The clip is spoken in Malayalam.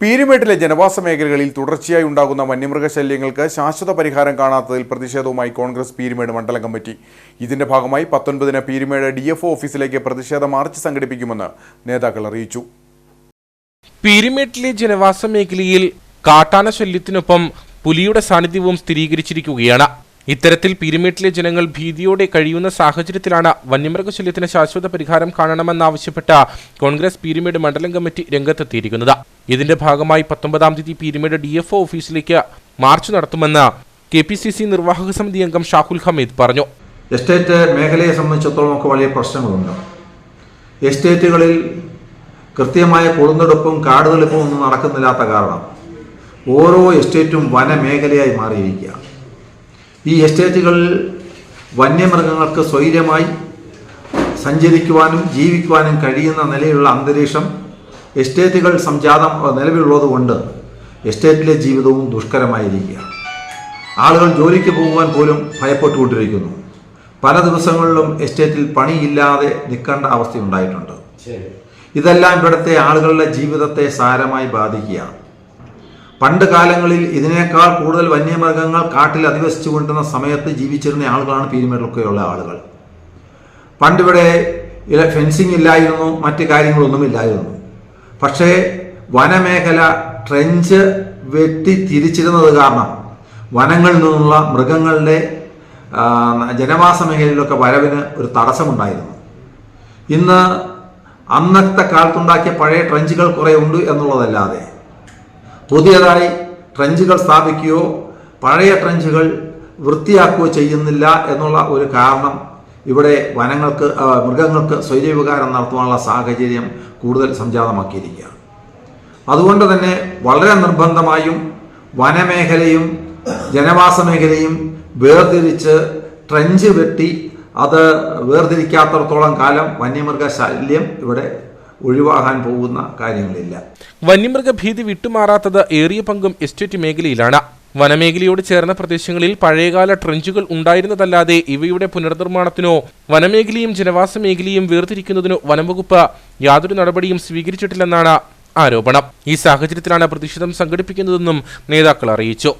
പീരുമേട്ടിലെ ജനവാസ മേഖലകളിൽ തുടർച്ചയായി ഉണ്ടാകുന്ന വന്യമൃഗശല്യങ്ങൾക്ക് ശാശ്വത പരിഹാരം കാണാത്തതിൽ പ്രതിഷേധവുമായി കോൺഗ്രസ് പീരുമേട് മണ്ഡലം കമ്മിറ്റി. ഇതിന്റെ ഭാഗമായി പത്തൊൻപതിന് പീരുമേട് ഡി എഫ് ഓഫീസിലേക്ക് പ്രതിഷേധ മാർച്ച് സംഘടിപ്പിക്കുമെന്ന് നേതാക്കൾ അറിയിച്ചു. പീരുമേട്ടിലെ ജനവാസ മേഖലയിൽ കാട്ടാന ശല്യത്തിനൊപ്പം പുലിയുടെ സാന്നിധ്യവും സ്ഥിരീകരിച്ചിരിക്കുകയാണ്. ഇത്തരത്തിൽ പീരിമേട്ടിലെ ജനങ്ങൾ ഭീതിയോടെ കഴിയുന്ന സാഹചര്യത്തിലാണ് വന്യമൃഗശല്യത്തിന് ശാശ്വത പരിഹാരം കാണണമെന്നാവശ്യപ്പെട്ട കോൺഗ്രസ് പീരിമേട് മണ്ഡലം കമ്മിറ്റി രംഗത്തെത്തിയിരിക്കുന്നത്. ഇതിന്റെ ഭാഗമായി പത്തൊമ്പതാം തീയതി പീരിമേട് ഡി ഓഫീസിലേക്ക് മാർച്ച് നടത്തുമെന്ന് കെ പി സി സി നിർവാഹക സമിതി അംഗം ഷാഹുൽ ഹമീദ് പറഞ്ഞു. എസ്റ്റേറ്റ് മേഖലയെ സംബന്ധിച്ചിടത്തോളം ഒക്കെ വലിയ പ്രശ്നങ്ങളുണ്ട്. എസ്റ്റേറ്റുകളിൽ കൃത്യമായ കൊളുന്നെടുപ്പും കാടുതെടുപ്പും ഒന്നും നടക്കുന്നില്ലാത്ത കാരണം ഓരോ എസ്റ്റേറ്റും വനമേഖലയായി മാറിയിരിക്കുക ഈ എസ്റ്റേറ്റുകളിൽ വന്യമൃഗങ്ങൾക്ക് സ്വൈര്യമായി സഞ്ചരിക്കുവാനും ജീവിക്കുവാനും കഴിയുന്ന നിലയിലുള്ള അന്തരീക്ഷം എസ്റ്റേറ്റുകൾ സംജാതം നിലവിലുള്ളതുകൊണ്ട് എസ്റ്റേറ്റിലെ ജീവിതവും ദുഷ്കരമായിരിക്കുക ആളുകൾ ജോലിക്ക് പോകുവാൻ പോലും ഭയപ്പെട്ടുകൊണ്ടിരിക്കുന്നു. പല ദിവസങ്ങളിലും എസ്റ്റേറ്റിൽ പണിയില്ലാതെ നിൽക്കേണ്ട അവസ്ഥയുണ്ടായിട്ടുണ്ട്. ഇതെല്ലാം ഇവിടുത്തെ ആളുകളുടെ ജീവിതത്തെ സാരമായി ബാധിക്കുകയാണ്. പണ്ട് കാലങ്ങളിൽ ഇതിനേക്കാൾ കൂടുതൽ വന്യമൃഗങ്ങൾ കാട്ടിൽ അധിവസിച്ചു കൊണ്ടിരുന്ന സമയത്ത് ജീവിച്ചിരുന്ന ആളുകളാണ് പീരുമേട്ടിലൊക്കെയുള്ള ആളുകൾ. പണ്ടിവിടെ ഫെൻസിങ് ഇല്ലായിരുന്നു മറ്റ് കാര്യങ്ങളൊന്നുമില്ലായിരുന്നു പക്ഷേ വനമേഖല ട്രെഞ്ച് വെട്ടി തിരിച്ചിരുന്നത് കാരണം വനങ്ങളിൽ നിന്നുള്ള മൃഗങ്ങളുടെ ജനവാസ മേഖലയിലൊക്കെ വരവിന് ഒരു തടസ്സമുണ്ടായിരുന്നു. ഇന്ന് അന്നത്തെ കാലത്തുണ്ടാക്കിയ പഴയ ട്രെഞ്ചുകൾ കുറേ ഉണ്ട് എന്നുള്ളതല്ലാതെ പുതിയതായി ട്രഞ്ചുകൾ സ്ഥാപിക്കുകയോ പഴയ ട്രഞ്ചുകൾ വൃത്തിയാക്കുകയോ ചെയ്യുന്നില്ല എന്നുള്ള ഒരു കാരണം ഇവിടെ വനങ്ങൾക്ക് മൃഗങ്ങൾക്ക് സ്വൈര്യവികാരം നടത്തുവാനുള്ള സാഹചര്യം കൂടുതൽ സംജാതമാക്കിയിരിക്കുകയാണ്. അതുകൊണ്ട് തന്നെ വളരെ നിർബന്ധമായും വനമേഖലയും ജനവാസ മേഖലയും വേർതിരിച്ച് ട്രഞ്ച് വെട്ടി അത് വേർതിരിക്കാത്തടത്തോളം കാലം വന്യമൃഗ ശല്യം ഇവിടെ ഒഴിവാകാൻ പോകുന്ന കാര്യങ്ങളില്ല. വന്യമൃഗ ഭീതി വിട്ടുമാറാത്തത് ഏറിയ പങ്കും എസ്റ്റേറ്റ് മേഖലയിലാണ്. വനമേഖലയോട് ചേർന്ന പ്രദേശങ്ങളിൽ പഴയകാല ട്രെഞ്ചുകൾ ഉണ്ടായിരുന്നതല്ലാതെ ഇവയുടെ പുനർനിർമ്മാണത്തിനോ വനമേഖലയും ജനവാസ മേഖലയും വേർതിരിക്കുന്നതിനോ വനംവകുപ്പ് യാതൊരു നടപടിയും സ്വീകരിച്ചിട്ടില്ലെന്നാണ് ആരോപണം. ഈ സാഹചര്യത്തിലാണ് പ്രതിഷേധം സംഘടിപ്പിക്കുന്നതെന്നും നേതാക്കൾ അറിയിച്ചു.